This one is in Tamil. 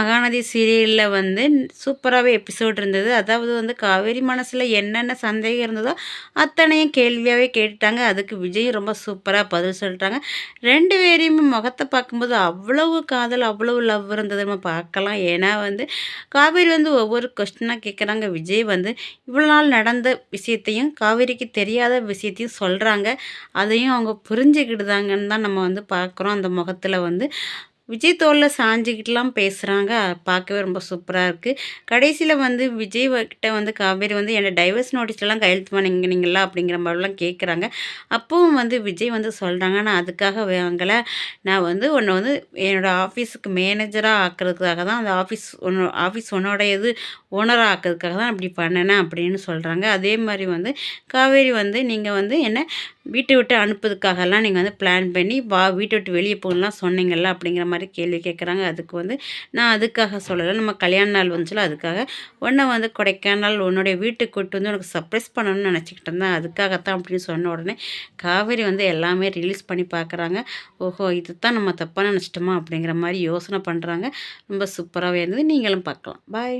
மகாநதி சீரியலில் வந்து சூப்பராகவே எபிசோட் இருந்தது. அதாவது வந்து காவேரி மனசில் என்னென்ன சந்தேகம் இருந்ததோ அத்தனையும் கேள்வியாகவே கேட்டுட்டாங்க. அதுக்கு விஜய் ரொம்ப சூப்பராக பதில் சொல்லிட்டாங்க. ரெண்டு பேரையுமே முகத்தை பார்க்கும்போது அவ்வளவு காதல் அவ்வளவு லவ் இருந்தது நம்ம பார்க்கலாம். ஏன்னா வந்து காவேரி வந்து ஒவ்வொரு கொஸ்டினாக கேட்குறாங்க விஜய் வந்து இவ்வளோ நாள் நடந்த விஷயத்தையும் காவேரிக்கு தெரியாத விஷயத்தையும் சொல்கிறாங்க அதையும் அவங்க புரிஞ்சுக்கிட்டுதாங்கன்னு தான் நம்ம வந்து பார்க்குறோம். அந்த முகத்தில் வந்து விஜய் தோளில் சாஞ்சிக்கிட்டுலாம் பேசுகிறாங்க பார்க்கவே ரொம்ப சூப்பராக இருக்குது கடைசியில் வந்து விஜய் கிட்ட வந்து காவேரி வந்து என்னை டைவர்ஸ் நோட்டீஸ்லாம் கையெழுத்து பண்ணிங்களா அப்படிங்கிற மாதிரிலாம் கேட்குறாங்க அப்பவும் வந்து விஜய் வந்து சொல்கிறாங்க நான் அதுக்காக வாங்கலை. நான் வந்து உன்னை வந்து என்னோடய ஆஃபீஸுக்கு மேனேஜராக ஆக்கிறதுக்காக தான் அந்த ஆஃபீஸ் ஒன்று ஆஃபீஸ் உன்னோடையது ஓனராக ஆக்கிறதுக்காக தான் இப்படி பண்ணினேன் அப்படின்னு சொல்கிறாங்க அதே மாதிரி வந்து காவேரி வந்து நீங்கள் வந்து என்ன வீட்டை விட்டு அனுப்புறதுக்காகலாம் நீங்கள் வந்து பிளான் பண்ணி வா வீட்டை விட்டு வெளியே போகலாம் சொன்னீங்கல்ல? அப்படிங்கிற மாதிரி கேள்வி கேட்குறாங்க அதுக்கு வந்து நான் அதுக்காக சொல்லலை. நம்ம கல்யாண நாள் வந்துச்சுல அதுக்காக உன்னை வந்து கொடைக்கானல் உன்னுடைய வீட்டுக்கு கூட்டு வந்து உனக்கு சர்ப்ரைஸ் பண்ணணும்னு நினச்சிக்கிட்டு இருந்தேன். அதுக்காகத்தான் அப்படின்னு சொன்ன உடனே காவேரி வந்து எல்லாமே ரிலீஸ் பண்ணி பார்க்குறாங்க ஓஹோ இது தான் நம்ம தப்பாக நினச்சிட்டோமா? அப்படிங்கிற மாதிரி யோசனை பண்ணுறாங்க ரொம்ப சூப்பராகவே இருந்தது. நீங்களும் பார்க்கலாம். பாய்